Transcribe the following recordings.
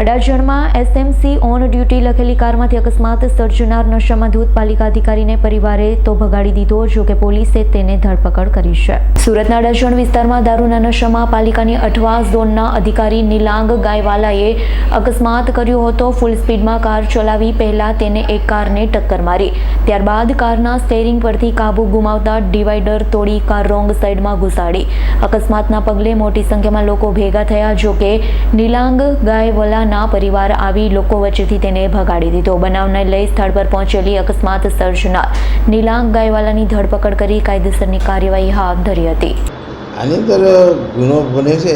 અડાજણમાં SMC on duty લખેલી કારમાંથી અકસ્માત સર્જનાર નશામાં ધૂત પાલિકા અધિકારીને પરિવારે તો ભગાડી દીધો, જો કે પોલીસે તેને ધરપકડ કરી છે. સુરતના અડાજણ વિસ્તારમાં દારૂના નશામાં પાલિકાની અઠવા ઝોનના અધિકારી નિલાંગ ગાયવાલાએ અકસ્માત કર્યો હતો. ફૂલ સ્પીડમાં કાર ચલાવી પહેલા તેને એક કારને ટક્કર મારી. ત્યારબાદ કારના સ્ટેરિંગ પરથી કાબુ ગુમાવતા ડિવાઈડર તોડી કાર રોંગ સાઈડમાં ઘુસાડી. અકસ્માતના પગલે મોટી સંખ્યામાં લોકો ભેગા થયા, જો કે નિલાંગ ગાયવલાના પરિવાર આવી લોકો વચ્ચેથી તેને ભગાડી દીધો. બનાવને લઈ સ્થળ પર પહોંચેલી અકસ્માત સર્જનાર નિલાંગ ગાયવાલાની ધરપકડ કરી કાયદેસરની કાર્યવાહી હાથ ધરી હતી. આની અંદર ગુનો બને છે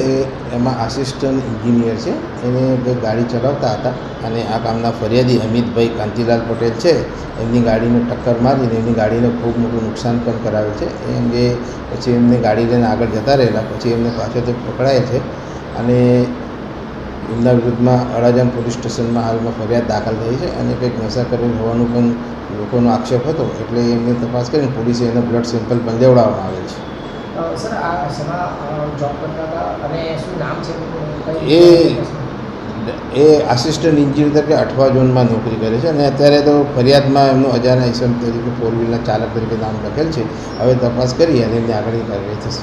એમાં આસિસ્ટન્ટ એન્જિનિયર છે. એને બે ગાડી ચલાવતા હતા અને આ કામના ફરિયાદી અમિતભાઈ કાંતિલાલ પટેલ છે. એમની ગાડીને ટક્કર મારીને એમની ગાડીને ખૂબ મોટું નુકસાન પણ કરાવે છે. એ અંગે પછી એમને ગાડી લઈને આગળ જતા રહેલા. પછી એમને પાછળથી પકડાય છે. અને એમના વિરુદ્ધમાં અડાજણ પોલીસ સ્ટેશનમાં હાલમાં ફરિયાદ દાખલ થઈ છે અને કંઈક નશા કરેલ હોવાનું પણ લોકોનો આક્ષેપ હતો એટલે એમને તપાસ કરીને પોલીસે એનો બ્લડ સેમ્પલ પણ લેવડાવવામાં આવેલ છે. એ એ આસિસ્ટન્ટ ઇન્જિનિયર તરીકે અઠવા ઝોનમાં નોકરી કરે છે અને અત્યારે તો ફરિયાદમાં એમનું અજાના ઇસમ તરીકે ફોર વ્હીલના ચાલક તરીકે નામ લખેલ છે. હવે તપાસ કરી અને એમની આગળની કાર્યવાહી થશે.